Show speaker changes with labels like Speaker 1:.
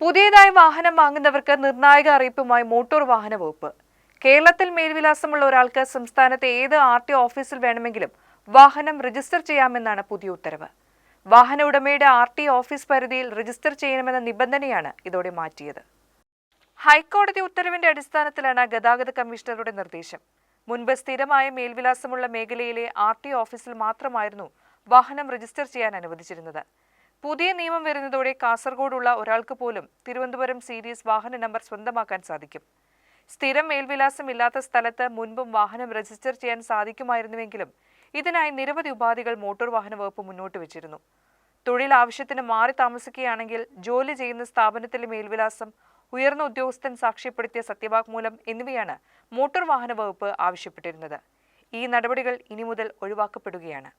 Speaker 1: പുതിയതായി വാഹനം വാങ്ങുന്നവർക്ക് നിർണായക അറിയിപ്പുമായി മോട്ടോർ വാഹന വകുപ്പ്. കേരളത്തിൽ മേൽവിലാസമുള്ള ഒരാൾക്ക് സംസ്ഥാനത്തെ ഏത് ആർ ടി ഓഫീസിൽ വേണമെങ്കിലും വാഹനം രജിസ്റ്റർ ചെയ്യാമെന്നാണ് പുതിയ ഉത്തരവ്. വാഹന ഉടമയുടെ ആർ ടി ഓഫീസ് പരിധിയിൽ രജിസ്റ്റർ ചെയ്യണമെന്ന നിബന്ധനയാണ് ഇതോടെ മാറ്റിയത്. ഹൈക്കോടതി ഉത്തരവിന്റെ അടിസ്ഥാനത്തിലാണ് ഗതാഗത കമ്മീഷണറുടെ നിർദ്ദേശം. മുൻപ് സ്ഥിരമായ മേൽവിലാസമുള്ള മേഖലയിലെ ആർ ടി ഓഫീസിൽ മാത്രമായിരുന്നു വാഹനം രജിസ്റ്റർ ചെയ്യാൻ അനുവദിച്ചിരുന്നത്. പുതിയ നിയമം വരുന്നതോടെ കാസർഗോഡുള്ള ഒരാൾക്ക് പോലും തിരുവനന്തപുരം സീരീസ് വാഹന നമ്പർ സ്വന്തമാക്കാൻ സാധിക്കും. സ്ഥിരം മേൽവിലാസം ഇല്ലാത്ത സ്ഥലത്ത് മുൻപും വാഹനം രജിസ്റ്റർ ചെയ്യാൻ സാധിക്കുമായിരുന്നുവെങ്കിലും ഇതിനായി നിരവധി ഉപാധികൾ മോട്ടോർ വാഹന വകുപ്പ് മുന്നോട്ട് വെച്ചിരുന്നു. തൊഴിൽ ആവശ്യത്തിന് മാറി താമസിക്കുകയാണെങ്കിൽ ജോലി ചെയ്യുന്ന സ്ഥാപനത്തിലെ മേൽവിലാസം ഉയർന്ന ഉദ്യോഗസ്ഥൻ സാക്ഷ്യപ്പെടുത്തിയ സത്യവാങ്മൂലം എന്നിവയാണ് മോട്ടോർ വാഹന വകുപ്പ് ആവശ്യപ്പെട്ടിരുന്നത്. ഈ നടപടികൾ ഇനി മുതൽ ഒഴിവാക്കപ്പെടുകയാണ്.